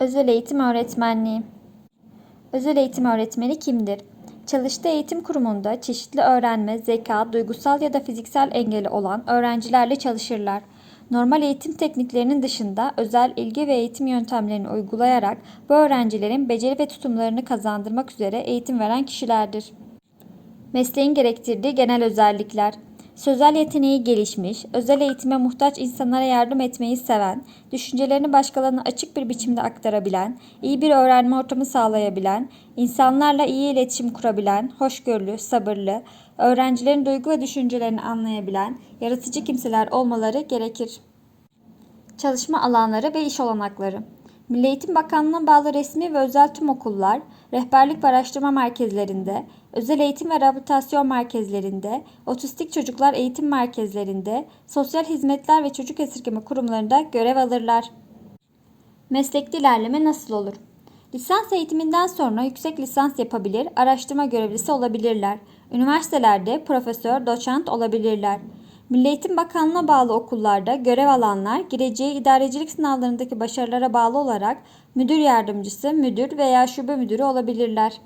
Özel eğitim öğretmenliği. Özel eğitim öğretmeni kimdir? Çalıştığı eğitim kurumunda çeşitli öğrenme, zeka, duygusal ya da fiziksel engeli olan öğrencilerle çalışırlar. Normal eğitim tekniklerinin dışında özel ilgi ve eğitim yöntemlerini uygulayarak bu öğrencilerin beceri ve tutumlarını kazandırmak üzere eğitim veren kişilerdir. Mesleğin gerektirdiği genel özellikler. Sözel yeteneği gelişmiş, özel eğitime muhtaç insanlara yardım etmeyi seven, düşüncelerini başkalarına açık bir biçimde aktarabilen, iyi bir öğrenme ortamı sağlayabilen, insanlarla iyi iletişim kurabilen, hoşgörülü, sabırlı, öğrencilerin duygu ve düşüncelerini anlayabilen, yaratıcı kimseler olmaları gerekir. Çalışma alanları ve iş olanakları. Milli Eğitim Bakanlığı'na bağlı resmi ve özel tüm okullar, rehberlik ve araştırma merkezlerinde, özel eğitim ve rehabilitasyon merkezlerinde, otistik çocuklar eğitim merkezlerinde, sosyal hizmetler ve çocuk esirgeme kurumlarında görev alırlar. Meslekte ilerleme nasıl olur? Lisans eğitiminden sonra yüksek lisans yapabilir, araştırma görevlisi olabilirler. Üniversitelerde profesör, doçent olabilirler. Milli Eğitim Bakanlığı'na bağlı okullarda görev alanlar gireceği idarecilik sınavlarındaki başarılara bağlı olarak müdür yardımcısı, müdür veya şube müdürü olabilirler.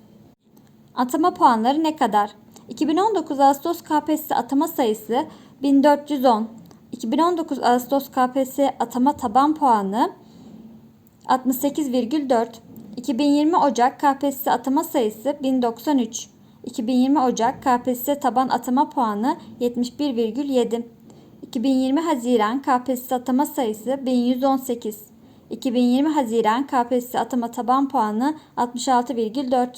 Atama puanları ne kadar? 2019 Ağustos KPSS atama sayısı 1410. 2019 Ağustos KPSS atama taban puanı 68,4. 2020 Ocak KPSS atama sayısı 1093. 2020 Ocak KPSS taban atama puanı 71,7. 2020 Haziran KPSS atama sayısı 1118. 2020 Haziran KPSS atama taban puanı 66,4.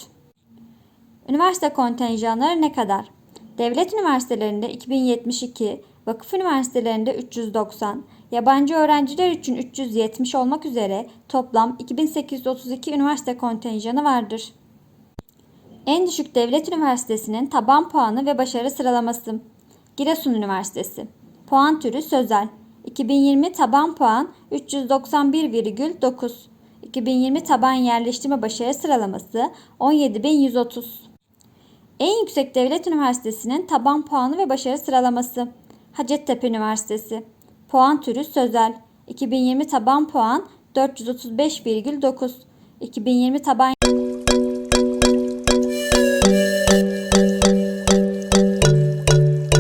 Üniversite kontenjanları ne kadar? Devlet üniversitelerinde 2072, vakıf üniversitelerinde 390, yabancı öğrenciler için 370 olmak üzere toplam 2832 üniversite kontenjanı vardır. En düşük devlet üniversitesinin taban puanı ve başarı sıralaması. Giresun Üniversitesi. Puan türü sözel. 2020 taban puan 391,9. 2020 taban yerleştirme başarı sıralaması 17130. En yüksek devlet üniversitesinin taban puanı ve başarı sıralaması. Hacettepe Üniversitesi. Puan türü sözel. 2020 taban puan 435,9. 2020 taban